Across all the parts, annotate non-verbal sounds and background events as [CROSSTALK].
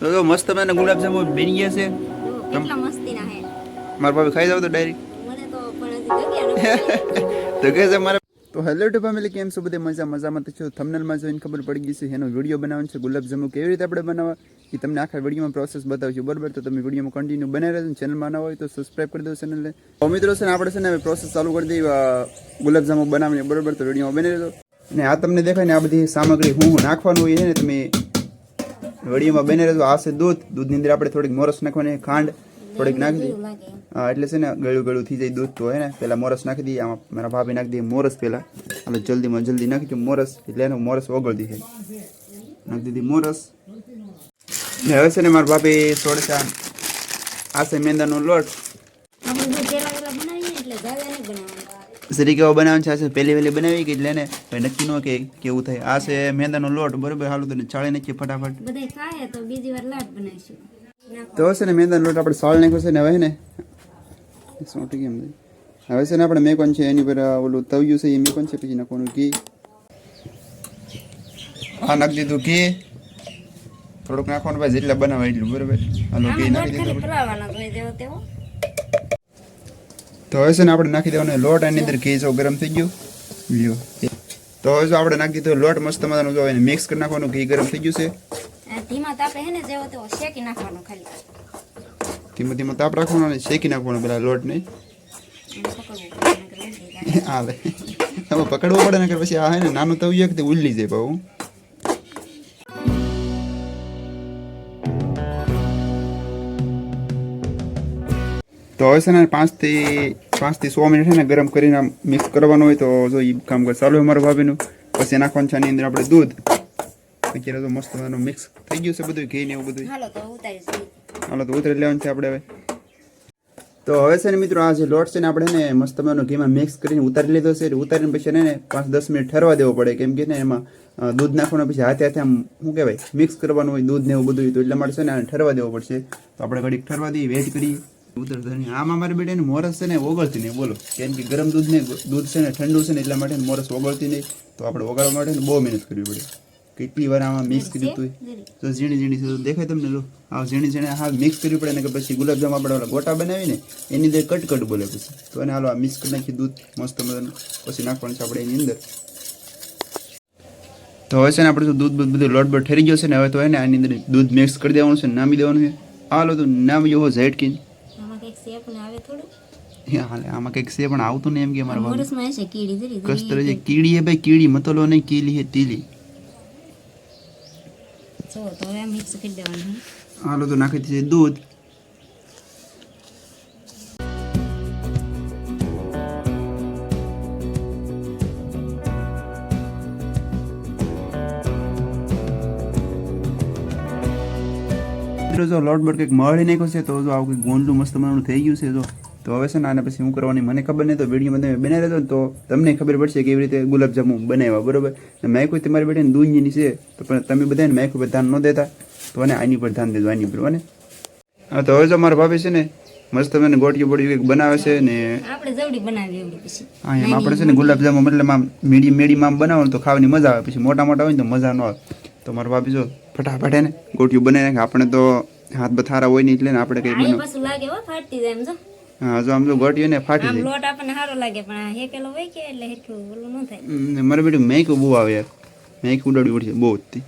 તો તો મસ્ત મને ગુલાબજાંબુ બની ગયા છે. કેટલા મસ્તી ના હે. મારા ભાભી ખાઈ જાવ તો ડાયરેક્ટ મને તો પણ [LAUGHS] તો કે છે મારા તો હેલો ટુ ફેમિલી કેમ છો બધે? મજા મજામાં તો છો? થંબનેલમાં જોઈને ખબર પડી ગઈ છે એનો વીડિયો બનાવવાનો છે. ગુલાબજાંબુ કેવી રીતે આપણે બનાવવા? એ તમને આખા વિડીયોમાં પ્રોસેસ બતાવશું બરાબર? તો તમે વિડીયોમાં કન્ટિન્યુ બનાવી રહેજો ચેનલમાં ના હોય તો સબસ્ક્રાઈબ કરી દો ચેનલને તો મિત્રો છે ને આપણે છે ને પ્રોસેસ ચાલુ કરી દઈએ ગુલાબજાંબુ બનાવીને બરાબર? તો વિડીયોમાં બની રહેજો અને આ તમને દેખાય ને આ બધી સામગ્રી હું હું નાખવાનું હોય છે ને તમે વડીમાં બને રહેતું આ દૂધ. દૂધની અંદર આપણે થોડીક મોરસ નાખવાની ખાંડ થોડીક નાખી દઈએ. હા એટલે છે ને ગળું ગળું થઈ જાય દૂધ તો હે ને? પહેલા મોરસ નાખી દઈએ. આમાં મારા ભાભી નાખી દઈએ મોરસ પહેલાં. એટલે જલ્દીમાં જલ્દી નાખી દઈએ મોરસ. એટલે એનો મોરસ ઓગળતી થાય નાખી દીધી મોરસ. હવે છે ને મારા ભાભી થોડા આ છે મેંદાનો લોટ આપણે જો પેલા પેલા બનાવીએ એટલે જાજા નહીં બનાવવાનું સરી કેવો છે. આ છે પહેલી વહેલી બનાવી કે એટલે ને ભાઈ નક્કી ન કે કેવું થાય. આ છે મેંદાનો લોટ બરોબર? હાલું તો ચાળી નાખીએ ફટાફટ. બધાય ખાય તો બીજી વાર લાટ બનાવીશું. તો છે ને મેંદાનો લોટ આપણે સાળ નાખ્યો છે ને હવે ને? ઠીક એમ? હવે છે ને આપણે મેકોન છે એની પર ઓલું તવ્યું છે એ મેકોન છે પછી નાખવાનું ઘી. હા નાખી દીધું ઘી. થોડુંક નાખવાનું ભાઈ જેટલા બનાવે એટલું બરાબર? હાલો ઘી નાખી દીધું તો હવે છે ને આપણે નાખી દેવાનો લોટ એની અંદર ઘી જો ગરમ થઈ ગયું. લ્યો. તો હવે જો આપણે નાખી દીધો લોટ મસ્ત મજાનો જો એને મિક્સ કરી નાખવાનું ઘી ગરમ થઈ ગયું છે. ધીમા તાપે હે ને જેવો તેવો શેકી નાખવાનો ખાલી. ધીમે ધીમે તાપ રાખવાનો અને શેકી નાખવાનો પેલા લોટને. [LAUGHS] હા હવે પકડવો પડે ને કે પછી આ હે ને નાનું તવ્યું તે ઉલ્લી જાય પાછું તો હવે છે ને પાંચથી પાંચથી સો મિનિટ છે ને ગરમ કરીને આમ મિક્સ કરવાનું હોય તો જો એ કામ કરે ચાલુ હોય મારા ભાભીનું પછી નાખવાનું છે એની અંદર આપણે દૂધ અત્યારે તો મસ્ત મિક્સ થઈ ગયું છે બધું ઘી ને એવું બધું હાલો તો ઉતારી લેવાનું છે આપણે હવે. તો હવે છે ને મિત્રો આ જે લોટ છે ને આપણે ને મસ્ત મજાનો ઘીમાં મિક્સ કરીને ઉતારી લીધો છે. ઉતારીને પછી એને પાંચ દસ મિનિટ ઠરવા દેવો પડે કેમ કે ને એમાં દૂધ નાખવાનું પછી હાથે હાથે આમ શું કહેવાય મિક્સ કરવાનું હોય દૂધ ને એવું બધું તો એટલા માટે છે ને આને ઠરવા દેવો પડશે. તો આપણે ઘડીક ઠરવા દઈએ વેટ કરીએ. ઉતરતા નહીં આમાં મારી બેટાને મોરસ છે ને ઓગળતી નહીં. બોલો. કેમ કે ગરમ દૂધ ને દૂધ છે ને ઠંડુ છે ને એટલા માટે મોરસ ઓગળતી નહીં. તો આપણે ઓગાળવા માટે ને બહુ મહેનત કરવી પડે. કેટલી વાર આમાં મિક્સ કર્યું હતું તો ઝીણી ઝીણી થયું દેખાય તમને લો. આ ઝીણી ઝીણી હા મિક્સ કરવી પડે ને કે પછી ગુલાબજામ આપણે ઓલા ગોટા બનાવીને એની અંદર કટ કટ બોલે પછી. તો એને હાલો આ મિક્સ કરી નાખી દૂધ મસ્ત મજાનું. પછી નાખવાનું છે આપણે એની અંદર. તો હવે છે ને આપણે તો દૂધ બધું બધું લોટ બોટ ઠરી ગયો છે ને હવે તો એને આની અંદર દૂધ મિક્સ કરી દેવાનું છે નામી દેવાનું છે. હાલો તો નામી જવો ઝેટકીન કંઈક આવે થોડું. હાલે આમાં કંઈક છે પણ આવતું ને એમ કે મારા કીડી કસ્તર છે કીડી હે ભાઈ કીડી મતલો નહીં કીલી હે તીલી. જો તો હવે મિક્સ કરી દેવાનું. હાલો તો નાખી દીધી દૂધ. મિત્રો જો લોટ બોટ કંઈક મળી નાખ્યો છે તો જો આવું કંઈક ગોંડલું મસ્ત મજાનું થઈ ગયું છે જો. તો હવે છે ને આને પછી હું કરવાની મને ખબર નહીં તો વિડીયોમાં તમે બનાવી રહેજો તો તમને ખબર પડશે કેવી રીતે ગુલાબજાંબુ બનાવ્યા બરોબર? ને કોઈ તમારી બેટીને દૂધની છે તો પણ તમે બધાને મેં પર ધ્યાન ન દેતા તો અને આની પર ધ્યાન દેજો આની પર અને હા તો હવે જો મારા ભાભી છે ને મસ્ત મને ગોટિયું બોટિયું કંઈક બનાવે છે ને આપણે જવડી બનાવી એવડી પછી. હા એમ આપણે છે ને ગુલાબજાંબુ મતલબ આમ મીડી મીડિયમ આમ બનાવો તો ખાવાની મજા આવે પછી મોટા મોટા હોય ને તો મજા ન આવે. તો મારા ભાભી જો ફટાફટ હે ને ગોટિયું બનાવી નાખે. આપણે તો હાથ બથારા હોય નહીં એટલે ને આપણે કંઈ પાછું લાગે હો ફાટતી જાય એમ જો. હા જો આમ જો ગોટિયું ને ફાટી જાય. લોટ આપણને સારો લાગે પણ આ હેકેલો હોય કે એટલે હેરખું ઓલું ન થાય. મારે બેટું મેંક બહુ આવે યાર. મેંક ઉડાડી ઉડશે બહુ જ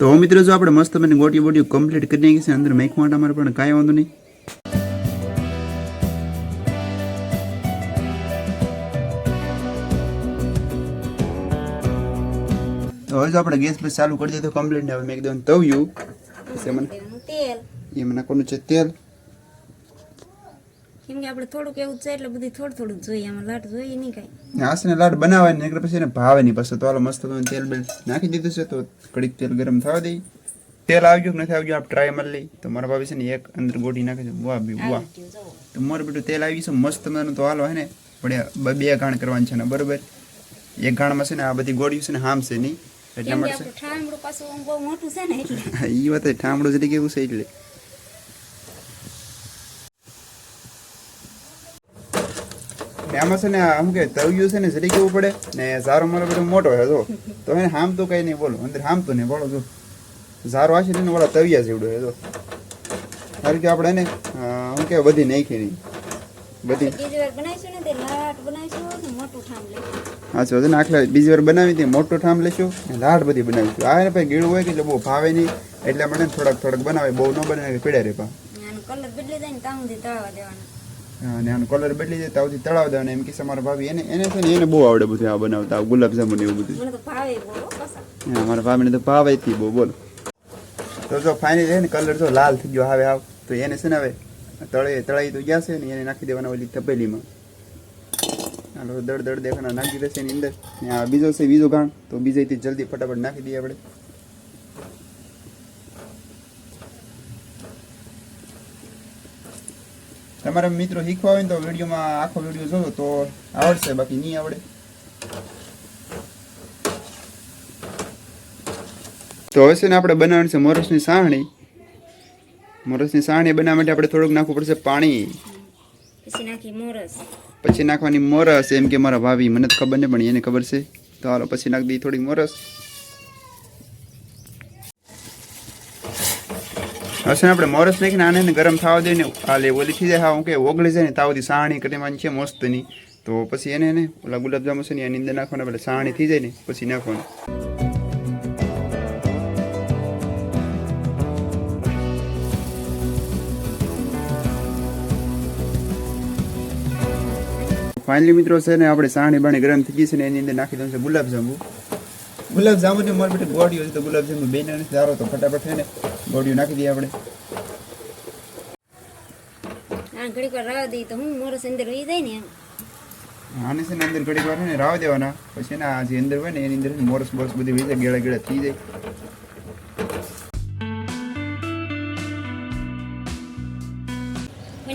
તો મિત્રો જો આપણે મસ્ત મને ગોટિયું બોટિયું કમ્પ્લીટ કરી નાખી છે અંદર મેક માટે અમારે પણ કાંઈ વાંધો નહીં. તો હવે જો આપણે ગેસ પર ચાલુ કરી દઈએ કમ્પ્લીટ ને આવે મેં એકદમ તવ્યું. પછી મને એમાં નાખવાનું છે તેલ. કેમ કે આપણે થોડુંક એવું છે એટલે બધી થોડું થોડું જોઈએ આમાં લાટ જોઈએ નહીં કાંઈ. આસને લાડ બનાવે ને એટલે પછી એને ભાવે નહીં પછી. તો હાલો મસ્ત તેલ બેલ નાખી દીધું છે તો કડીક તેલ ગરમ થવા દઈ. તેલ આવ્યું કે નથી આવ્યું આપ ટ્રાય મારી લઈ. તો મારા ભાભી છે ને એક અંદર ગોટી નાખે છે. વાહ બી વાહ. તો મોર બેટું તેલ આવી છે મસ્ત મજાનું. તો હાલો હે ને બઢિયા બે ગાણ કરવાની છે ને બરોબર? એક ગાણમાં છે ને આ બધી ગોળીઓ છે ને હામ છે નહીં. એટલા ઠામડું પાછું બહુ મોટું છે ને એટલે. [LAUGHS] એ વાત ઠામડું જરી કેવું છે એટલે? આમાં છે ને કે તવિયું છે ને જરી કેવું પડે ને ઝારો મારો બધો મોટો છે જો. તો એને હામ તો કઈ નહીં બોલો અંદર હામ તો નહીં બોલો જો. ઝારો આશે ને વાળા તવિયા જેવડો એ તો કારણ કે આપણે એને શું કે બધી નાખી નહીં બધી? બીજી વાર બનાવીશું ને તે લાટ બનાવીશું ને મોટું ઠામ લઈશું. હા છે આખલા બીજી વાર બનાવી હતી મોટો ઠામ લઈશું અને લાડ બધી બનાવીશું. આ ને ભાઈ ગીળું હોય કે એટલે બહુ ભાવે નહીં એટલે મને થોડાક થોડાક બનાવે બહુ ન બનાવે કે પીડ્યા રે પા આનો કલર બદલી જાય ને ત્યાં સુધી દેવાનો. અને આનો કલર બદલી જાય તાવથી તળાવ દેવાનો એમ કે અમારા ભાભી. એને એને છે ને એને બહુ આવડે બધું આ બનાવતા ગુલાબજાંબુ ને એવું બધું. મને તો ભાવે બહુ હા, મારા ભાભીને તો ભાવે થી બહુ બોલો. તો જો ફાઇનલ છે ને કલર જો લાલ થઈ ગયો હવે આવ. તો એને છે ને હવે તળે, તળાઈ તો ગયા છે ને એને નાખી દેવાના ઓલી તપેલીમાં. હાલો દડ દળ દેખાના નાખી દેશે એની અંદર. ને આ બીજો છે બીજો ઘાણ તો બીજેથી જલ્દી ફટાફટ નાખી દઈએ આપણે. તમારા મિત્રો શીખવા હોય ને તો વિડીયોમાં આખો વીડિયો જોવો તો આવડશે, બાકી નહીં આવડે. તો હવે છે ને આપણે બનાવવાની છે મોરસની સાહણી મોરસની સાણી બનાવવા માટે આપણે થોડુંક નાખવું પડશે પાણી. પછી નાખી મોરસ. પછી નાખવાની મોરસ એમ કે મારા ભાભી મને તો ખબર નહીં પણ એને ખબર છે. તો હાલો પછી નાખી દઈએ થોડીક મોરસ. હશે ને આપણે મોરસ નાખીને આને ગરમ થવા દઈએ ને હાલે ઓલી થઈ જાય હા કે ઓગળી જાય ને તાવથી સાણી કરવાની છે મસ્તની. તો પછી એને ને ઓલા ગુલાબજામુ છે ને એની અંદર નાખવાના એટલે સાણી થઈ જાય ને પછી નાખવાનું. ફાઇનલી મિત્રો છે ને આપણે સાણી બાણી ગરમ થઈ ગઈ છે ને એની અંદર નાખી દઉં છે ગુલાબજાંબુ ગુલાબજાંબુ ને મારી બેટી ગોળીઓ છે તો ગુલાબજાંબુ બેને સારો તો ફટાફટ છે ને ગોળીઓ નાખી દઈએ આપણે. આ ઘડીક વાર રાવા દઈ તો હું મોરસ અંદર રહી જાય ને આને છે ને અંદર ઘડીક વાર ને રાવા દેવાના. પછી ને આ જે અંદર હોય ને એની અંદર મોરસ બોરસ બધી વીજે ગેળા ગેળા થઈ જાય.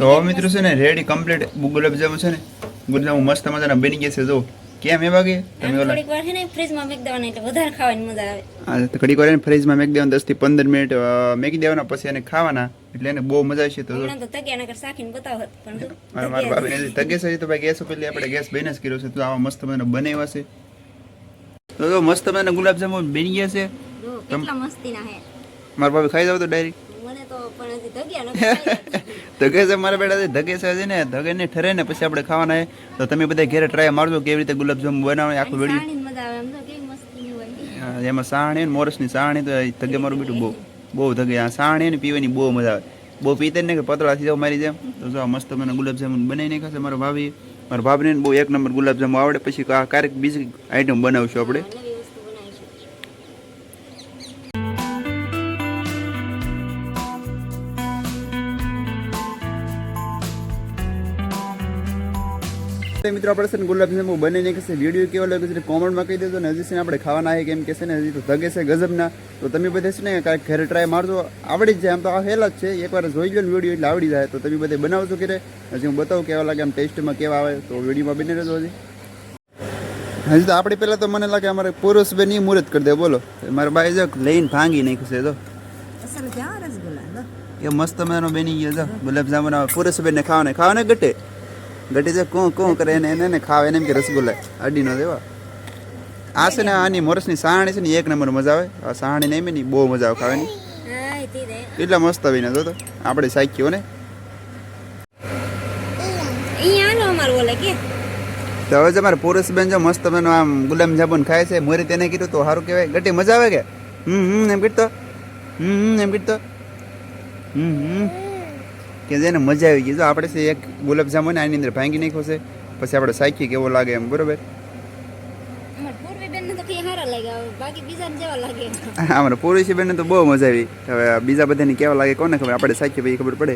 તો મિત્રો છે ને રેડી કમ્પ્લીટ ગુલાબજાંબુ છે ને ગુલાબજાંબુ મસ્ત મજાના બની ગયા છે. જો કેમ એવા વાગે? તમે ઓલા થોડીક વાર છે ને ફ્રીજમાં મેક દેવાના એટલે વધારે ખાવાની મજા આવે. હા તો ઘડીક વાર ફ્રીજમાં મેક દેવાના 10 થી પંદર મિનિટ અ, મેકી દેવાના પછી એને ખાવાના. એટલે એને બહુ મજા આવશે તો તો તગ્યા નકર સાખીને બતાવ પણ મારા મારા ભાભીને તગે છે તો ભાઈ ગેસ ઉપર આપણે ગેસ બેનસ કર્યો છે તો આવા મસ્ત મને બનાવ્યા છે. તો જો મસ્ત મને ગુલાબજાંબુ બની ગયા છે. કેટલા મસ્તીના હે. મારા ભાભી ખાઈ જાવ તો ડાયરેક્ટ. [LAUGHS] ધગે છે મારા બેટા ધગે છે હજી ને. ધગે ને ઠરે ને પછી આપણે ખાવાના તો તમે બધા ઘેરે ટ્રાય મારજો કેવી રીતે ગુલાબજાંબુ બનાવે આખું. વીડિયો એમ સાણી ને મોરસની સાણી તો ધગે મારું બેટું બહુ બહુ ધગે. આ સાણી ને પીવાની બહુ મજા આવે. બહુ પીતે ને કે પતળા થઈ જાવ મારી જેમ. તો જો મસ્ત મને ગુલાબજાંબુ બનાવી ખાશે છે મારા ભાભી. મારા ભાભીને બહુ એક નંબર ગુલાબજાંબુ આવડે. પછી ક્યારેક બીજી આઈટમ બનાવશું આપણે. મિત્રો આપણે છે ને ગુલાબજાંબુ બની નાખે છે. વીડિયો કેવો લાગે છે કોમેન્ટમાં કહી દેજો ને હજી છે ને આપણે ખાવાના આવે કેમ કે છે ને હજી તો ધગે છે ગજબના. તો તમે બધે છે ને કાંઈક ઘરે ટ્રાય મારજો. આવડી જ જાય આમ તો આ હેલા જ છે. એકવાર જોઈ લો ને વીડિયો એટલે આવડી જાય. તો તમે બધે બનાવશો કે હજી હું બતાવું કેવા લાગે આમ ટેસ્ટમાં કેવા આવે. તો વિડીયોમાં બની રહેજો હજી. હજી તો આપણે પહેલાં તો મને લાગે અમારે પુરુષ બેનની મુહૂર્ત કરી દે બોલો. મારા બાઈ જો લઈને ભાંગી નાખ્યું છે તો એ મસ્ત મજાનો બની ગયો છે આવે પુરુષ બેનને ખાવાને ખાવાને ગટે ગટે છે કું કું કરે એને એને ખાવે એને એમ કે રસગુલ્લા. અડીનો દેવા આ છે ને આની મોરસની સાહણી છે ને એક નંબર મજા આવે. આ સાહણી ને એમની બહુ મજા આવે ખાવાની. કેટલા મસ્ત આવીને જો તો. આપણે સાખ્યો ને. તો હવે તમારે પુરુષ બેન જો મસ્ત બેન આમ ગુલામ જાબુન ખાય છે મોરી તેને કીધું તો સારું કહેવાય. ગટી મજા આવે કે? હમ હમ એમ કીધું હમ હમ એમ કીધું હમ હમ. કે જેને મજા આવી ગઈ. જો આપણે છે એક ગુલાબ જામુન આની અંદર ભાંગી નાખ્યો છે પછી આપણે સાખી કેવો લાગે એમ બરોબર? અમાર પૂર્વી બેન તો પુરુષી બેન તો બહુ મજા આવી. હવે બીજા બધાની કેવા લાગે કોને ખબર? આપણે સાચી ભાઈ ખબર પડે.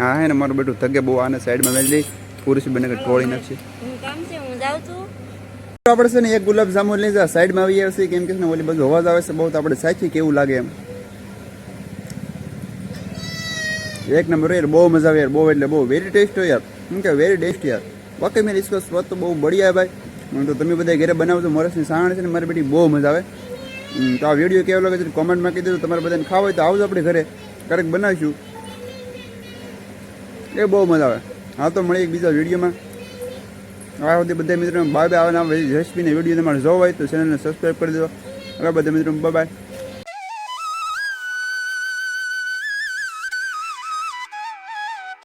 હા હે ને મારું બેટું થગે બહુ આને સાઈડમાં લઈ પુરુષી બેન ટોળી નાખશે. આપણે છે ને એક ગુલાબ જામુન લઈ જા સાઈડમાં આવી આવશે કેમ કે ને ઓલી બધું અવાજ આવે છે બહુ તો આપણે સાચી કેવું લાગે એમ. એક નંબર યાર બહુ મજા આવે યાર, બહુ એટલે બહુ વેરી ટેસ્ટ હોય યાર. શું કે વેરી ટેસ્ટ યાર. વાકે મેં રિસ્કો સ્વાદ તો બહુ બઢિયા ભાઈ. હું તો તમે બધા ઘરે બનાવજો, મોરસની સાણ છે ને મારી બેટી બહુ મજા આવે. તો આ વીડિયો કેવો લાગે છે કોમેન્ટમાં કહી દેજો તમારે બધાને ખાવ હોય તો આવજો આપણે ઘરે. ક્યારેક બનાવીશું. એ બહુ મજા આવે. હા, તો મળીએ એક બીજા વિડીયોમાં આ સુધી બધા મિત્રો બાય બાય આવે રેસીપીને વીડિયો તમારે જોવા હોય તો ચેનલને સબસ્ક્રાઈબ કરી દેજો. હવે બધા મિત્રો બાય